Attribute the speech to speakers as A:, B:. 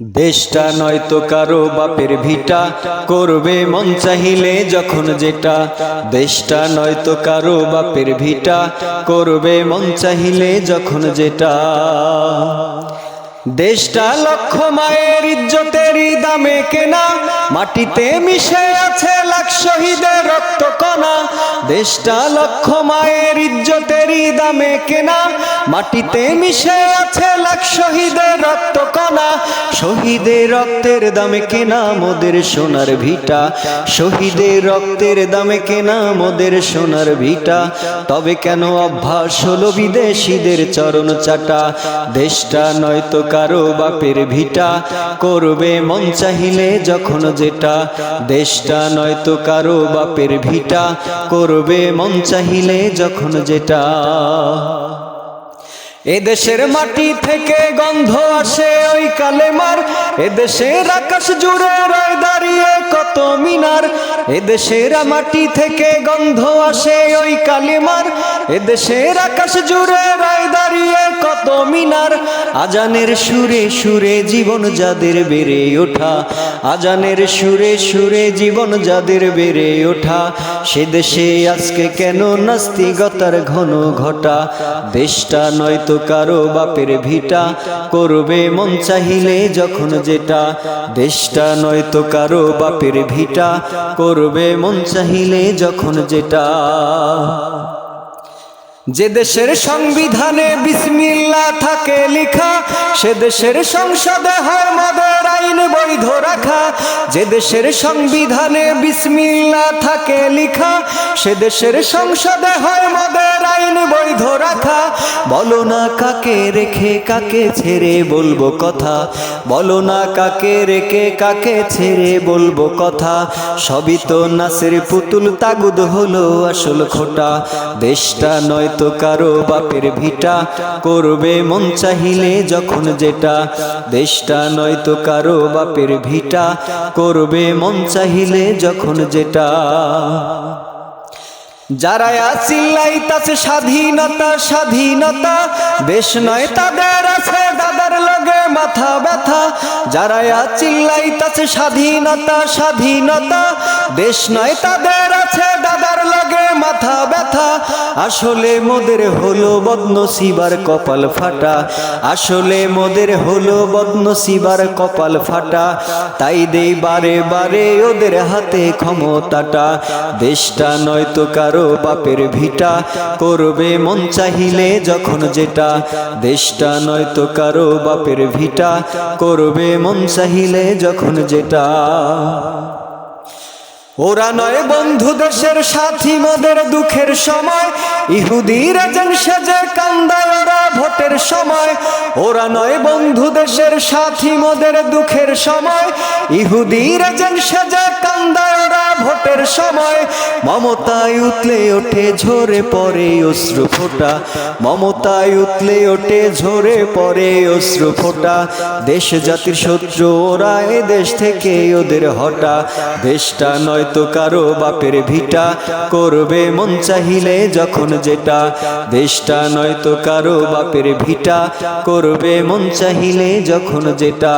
A: দেশটা নয়তো কারও বাপের ভিটা। করবে মন চাহিলে যখন যেটা। দেশটা নয়তো কারও বাপের ভিটা। করবে মন চাহিলে যখন যেটা। দেশটা লক্ষ মায়ের ইজ্জতেরই দামে কেনা। মাটিতে মিশে আছে লাখ শহীদের রক্ত কণা দেশটা লক্ষ মায়ের ইজ্জতেরই দামে কেনা। মাটিতে মিশে আছে লাখ শহীদের রক্ত কণা শহীদের রক্তের দামে কেনা মোদের সোনার ভিটা। শহীদের রক্তের দামে কেনা মোদের সোনার ভিটা। তবে কেন অভ্যাস হলো বিদেশিদের চরণ চাটা? দেশটা নয়তো কারও বাপের ভিটা। করবে মন চাহিলে যখন যেটা, দেশটা নয়তো কারও বাপের ভিটা। করবে মন চাহিলে যখন যেটা। এদেশের মাটি থেকে গন্ধ আসে ওই কালেমার। এদেশের আকাশ জুড়ে রয় দাঁড়িয়ে কত মিনার। এদেশের মাটি থেকে গন্ধ আসে ওই কালেমার। এদেশের আকাশ জুড়ে রয় দাঁড়িয়ে কত মিনার। আজানের সুরে সুরে জীবন যাদের বেড়ে ওঠা, আজানের সুরে সুরে জীবন যাদের বেড়ে ওঠা, সে দেশে আজকে কেন নাস্তিকতার ঘন ঘটা? দেশটা নয়তো কারও বাপের ভিটা, করবে মন চাহিলে যখন যেটা। দেশটা নয়তো কারও বাপের ভিটা, করবে মন চাহিলে যখন যেটা। যে দেশের সংবিধানে বিসমিল্লা থাকে লিখা সে দেশের সংসদে হয় মদের আইন বৈধ রাখা। যে দেশের সংবিধানে বিসমিল্লা থাকে লেখা, সে দেশের সংসদে হয় মদের আইন বৈধ রাখা। বলো না কাকে রেখে কাকে ছেড়ে বলব কথা? বলো না কাকে রেখে কাকে ছেড়ে বলব কথা? সবই তো নাসের পুতুল, তাগুদ হলো আসল খোটা। দেশটা নয়তো কারও বাপের ভিটা, করবে মন চাহিলে যখন যেটা। দেশটা নয়তো কারও বাপের ভিটা করবে মন চাহিলে যখন যেটা। যারা চিল্লাইতাছে স্বাধীনতা স্বাধীনতা। দেশ নয়, তাদের আছে দাদার লগে মাথা ব্যথা। যারা চিল্লাইতাছে স্বাধীনতা স্বাধীনতা। বেশ নয়, তাদের আছে আসলে মোদের হলো বদনসিবার কপাল ফাটা। আসলে মোদের হলো বদনসিবার কপাল ফাটা। তাই দেই বারে বারে ওদের হাতে ক্ষমতাটা। দেশটা নয়তো কারও বাপের ভিটা। করবে মন চাহিলে যখন যেটা। দেশটা নয়তো কারও বাপের ভিটা। করবে মন চাহিলে যখন যেটা। ওরা নয় বন্ধু দেশের সাথী, মদের দুঃখের সময়, ইহুদির যেন সেজে কান্দায় ওরা ভোটের সময়। ওরা নয় বন্ধু দেশের সাথী, মদের দুঃখের সময়, ইহুদির যেন সেজে কান্দায় মমতায় উতলে ওঠে ঝরে পরে অশ্রু ফোটা। মমতায় উতলে ওঠে ঝরে পরে অশ্রু ফোটা। দেশ জাতির শত্রু, ওরা এ দেশ থেকে ওদের হটা। দেশটা নয়তো কারও বাপের ভিটা। করবে মন চাহিলে যখন যেটা। দেশটা নয়তো কারও বাপের ভিটা। করবে মন চাহিলে যখন যেটা।